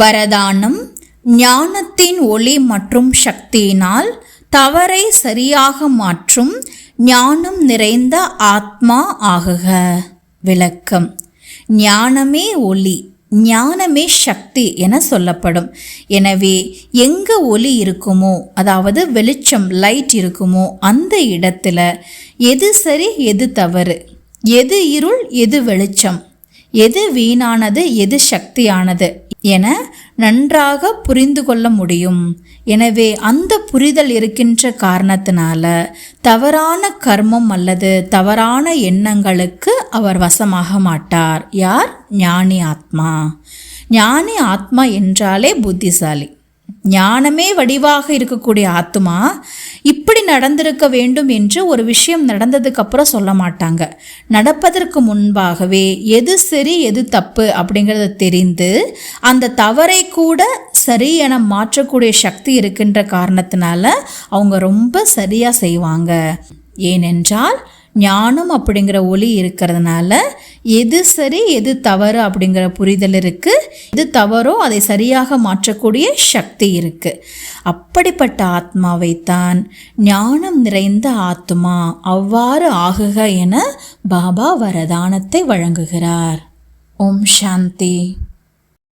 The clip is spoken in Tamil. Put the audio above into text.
வரதானம் ஞானத்தின் ஒளி மற்றும் சக்தியினால் தவறை சரியாக மாற்றும் ஞானம் நிறைந்த ஆத்மா ஆகுக. விளக்கம். ஞானமே ஒளி ஞானமே சக்தி என சொல்லப்படும். எனவே எங்கே ஒளி இருக்குமோ அதாவது வெளிச்சம் லைட் இருக்குமோ அந்த இடத்துல எது சரி எது தவறு? எது இருள் எது வெளிச்சம்? எது வீணானது எது சக்தியானது? என நன்றாக புரிந்து கொள்ள முடியும். எனவே அந்த புரிதல் இருக்கின்ற காரணத்தினால தவறான கர்மம் அல்லது தவறான எண்ணங்களுக்கு அவர் வசமாக மாட்டார். யார்? ஞானி ஆத்மா. ஞானி ஆத்மா என்றாலே புத்திசாலி. ஞானமே வடிவாக இருக்கக்கூடிய ஆத்மா இப்படி நடந்திருக்க வேண்டும் என்று ஒரு விஷயம் நடந்ததுக்கப்புறம் சொல்ல மாட்டாங்க. நடப்பதற்கு முன்பாகவே எது சரி எது தப்பு அப்படிங்கிறத தெரிந்து அந்த தவறை கூட சரி என மாற்றக்கூடிய சக்தி இருக்கின்ற காரணத்தினால அவங்க ரொம்ப சரியாக செய்வாங்க. ஏனென்றால் ஞானம் அப்படிங்கிற ஒளி இருக்கிறதுனால எது சரி எது தவறு அப்படிங்கிற புரிதல் இருக்குது எது தவறோ அதை சரியாக மாற்றக்கூடிய சக்தி இருக்குது அப்படிப்பட்ட ஆத்மாவைத்தான் ஞானம் நிறைந்த ஆத்மா அவ்வாறு ஆகுக என பாபா வரதானத்தை வழங்குகிறார். ஓம் சாந்தி.